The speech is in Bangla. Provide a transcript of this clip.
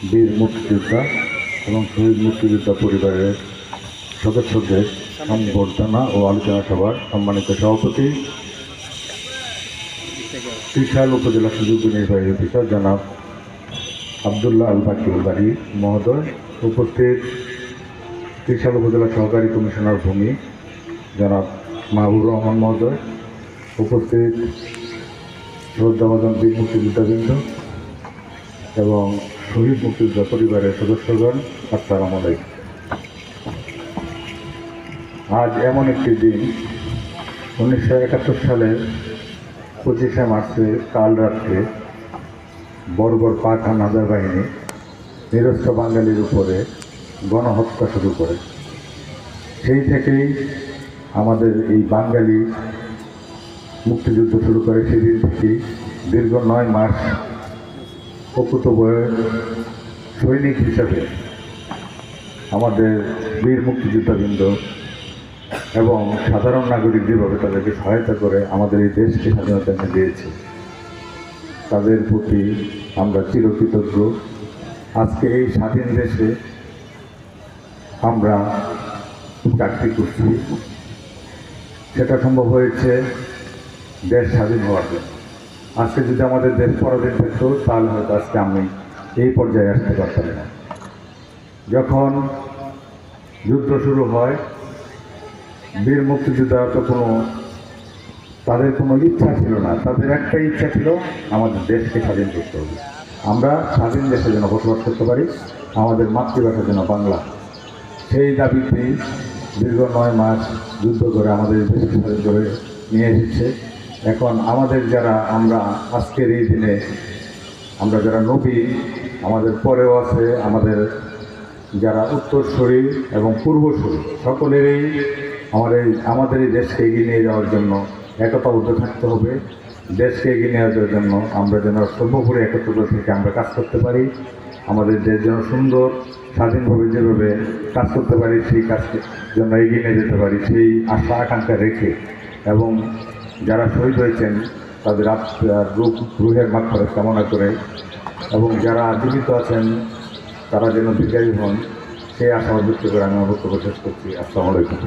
বীর মুক্তিযোদ্ধা এবং শহীদ মুক্তিযোদ্ধা পরিবারের সদস্যদের সংবর্ধনা ও আলোচনা সভার সম্মানিত সভাপতি, ত্রিশাল উপজেলা সুযোগ্য নির্বাহী অফিসার জনাব আবদুল্লাহ আল বাকির বাড়ি মহোদয়, উপস্থিত ত্রিশাল উপজেলা সহকারী কমিশনার ভূমি জনাব মাহবুর রহমান মহোদয়, উপস্থিত শ্রদ্ধাভাজন বীর মুক্তিযোদ্ধাবৃন্দ এবং শহীদ মুক্তিযোদ্ধা পরিবারের সদস্যগণ, আসসালাম আলাইকুম। আজ এমন একটি দিন, উনিশশো একাত্তর সালের পঁচিশে মার্চে কাল রাত্রে বর্বর পাঠান হাজার বাহিনী নিরস্ত্র বাঙালির উপরে গণহত্যা শুরু করে। সেই থেকেই আমাদের এই বাঙালি মুক্তিযুদ্ধ শুরু করে, সেদিন থেকেই দীর্ঘ নয় মাস প্রকৃত সৈনিক হিসাবে আমাদের বীর মুক্তিযোদ্ধাবৃন্দ এবং সাধারণ নাগরিক যেভাবে তাদেরকে সহায়তা করে আমাদের এই দেশকে স্বাধীনতা এনে দিয়েছে, তাদের প্রতি আমরা চিরকৃতজ্ঞ। আজকে এই স্বাধীন দেশে আমরা চাকরি করছি। সেটা সম্ভব হয়েছে দেশ স্বাধীন হওয়ার জন্য। আজকে যদি আমাদের দেশ পরাধীন থাকতো তাহলে হয়তো আজকে আমি এই পর্যায়ে আসতে পারতাম না। যখন যুদ্ধ শুরু হয়, বীর মুক্তিযোদ্ধা তো কোনো, তাদের কোনো ইচ্ছা ছিল না। তাদের একটা ইচ্ছা ছিল, আমাদের দেশকে স্বাধীন করতে হবে। আমরা স্বাধীন দেশে যেন বসবাস করতে পারি, আমাদের মাতৃভাষা যেন বাংলা। সেই দাবিতে দীর্ঘ নয় মাস যুদ্ধ করে আমাদের দেশকে স্বাধীন করে নিয়ে এসেছে। এখন আমাদের যারা আমরা আজকের এই দিনে, আমরা যারা নবী, আমাদের পরেও আছে, আমাদের যারা উত্তরসূরি এবং পূর্বসূরি সকলেরই আমাদের আমাদের এই দেশকে এগিয়ে নিয়ে যাওয়ার জন্য একতাবদ্ধ থাকতে হবে। দেশকে এগিয়ে নিয়ে যাওয়ার জন্য আমরা যেন সর্বোপরি একত্রিত থেকে আমরা কাজ করতে পারি। আমাদের দেশ যেন সুন্দর, স্বাধীনভাবে যেভাবে কাজ করতে পারি, সেই কাজকে জন্য এগিয়ে নিয়ে যেতে পারি, সেই আশা, আকাঙ্ক্ষা রেখে এবং যারা শহীদ হয়েছেন, তাদের রূপ, রুহের মাত্রা কামনা করে, এবং যারা জীবিত আছেন, তারা যেন বিজয়ী হন, সেই আশা ব্যক্ত করে আমি অবশ্য শেষ করছি। আসসালামু আলাইকুম।